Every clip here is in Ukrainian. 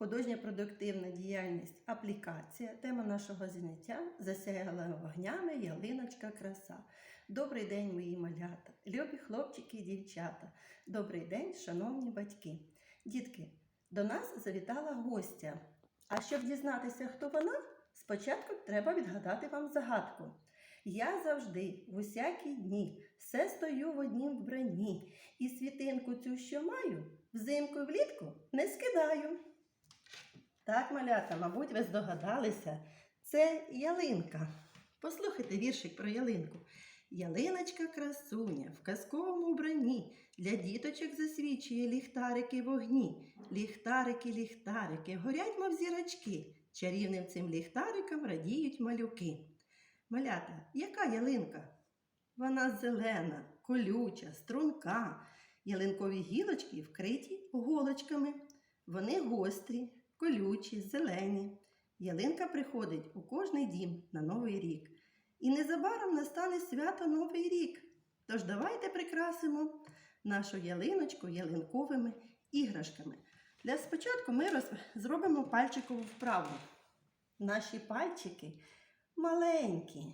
Художня продуктивна діяльність аплікація. Тема нашого заняття засяяла вогнями ялиночка краса. Добрий день, мої малята, любі хлопчики і дівчата. Добрий день, шановні батьки. Дітки, до нас завітала гостя. А щоб дізнатися, хто вона, спочатку треба відгадати вам загадку. Я завжди, в усякі дні, все стою в однім вбранні, і світинку цю, що маю, взимку і влітку не скидаю. Так, малята, мабуть, ви здогадалися, це ялинка. Послухайте віршик про ялинку. Ялиночка красуня в казковому вбранні для діточок засвічує ліхтарики вогні. Ліхтарики, ліхтарики, горять, мов зірочки. Чарівним цим ліхтарикам радіють малюки. Малята, яка ялинка? Вона зелена, колюча, струнка. Ялинкові гілочки вкриті голочками. Вони гострі, колючі, зелені. Ялинка приходить у кожний дім на Новий рік. І незабаром настане свято Новий рік. Тож давайте прикрасимо нашу ялиночку ялинковими іграшками. Для спочатку ми роз... зробимо пальчикову вправу. Наші пальчики маленькі,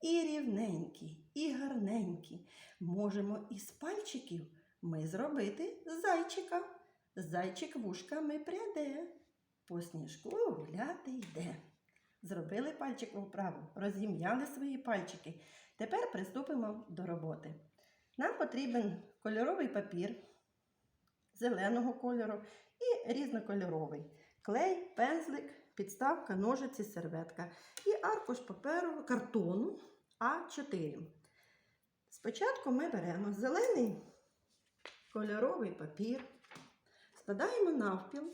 і рівненькі, і гарненькі. Можемо із пальчиків ми зробити зайчика. Зайчик вушками пряде, по сніжку гуляти йде. Зробили пальчикову вправу, розім'яли свої пальчики. Тепер приступимо до роботи. Нам потрібен кольоровий папір зеленого кольору і різнокольоровий. Клей, пензлик, підставка, ножиці, серветка і аркуш паперу картону А4. Спочатку ми беремо зелений кольоровий папір, складаємо навпіл.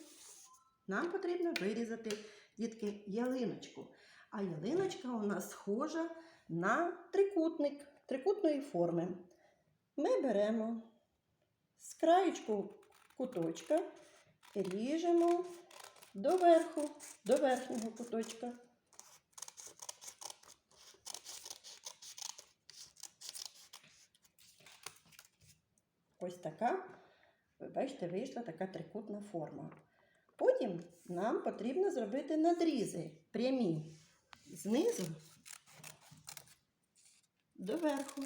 Нам потрібно вирізати дітки ялиночку. А ялиночка у нас схожа на трикутник трикутної форми. Ми беремо з краєчку куточка, ріжемо до верху, до верхнього куточка. Ось така, ви бачите, вийшла така трикутна форма. Потім нам потрібно зробити надрізи прямі знизу до верху.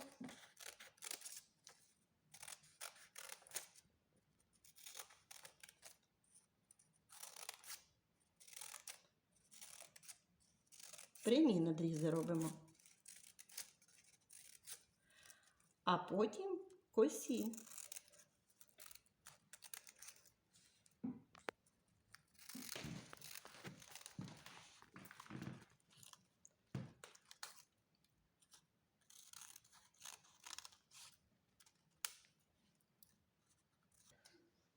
Прямі надрізи робимо. А потім косі.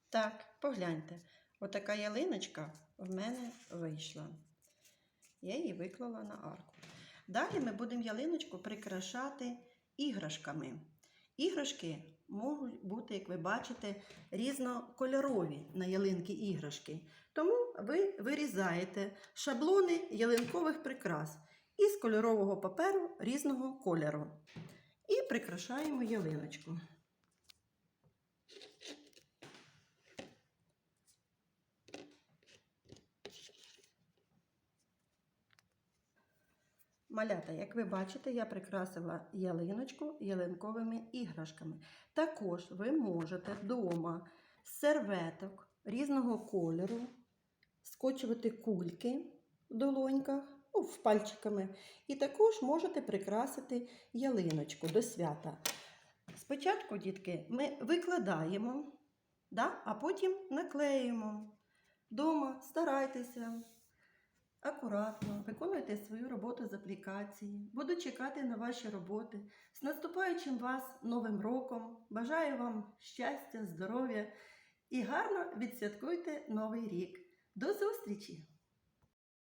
Так, погляньте, отака ялиночка в мене вийшла. Я її виклала на арку. Далі ми будемо ялиночку прикрашати іграшками. Іграшки можуть бути, як ви бачите, різнокольорові на ялинки іграшки. Тому ви вирізаєте шаблони ялинкових прикрас із кольорового паперу різного кольору. І прикрашаємо ялиночку. Малята, як ви бачите, я прикрасила ялиночку ялинковими іграшками. Також ви можете вдома з серветок різного кольору скочувати кульки в долоньках, ну, в пальчиками, і також можете прикрасити ялиночку до свята. Спочатку, дітки, ми викладаємо, да, а потім наклеїмо. Дома старайтеся. Акуратно, виконуйте свою роботу з аплікації. Буду чекати на ваші роботи. З наступаючим вас Новим роком! Бажаю вам щастя, здоров'я і гарно відсвяткуйте Новий рік. До зустрічі!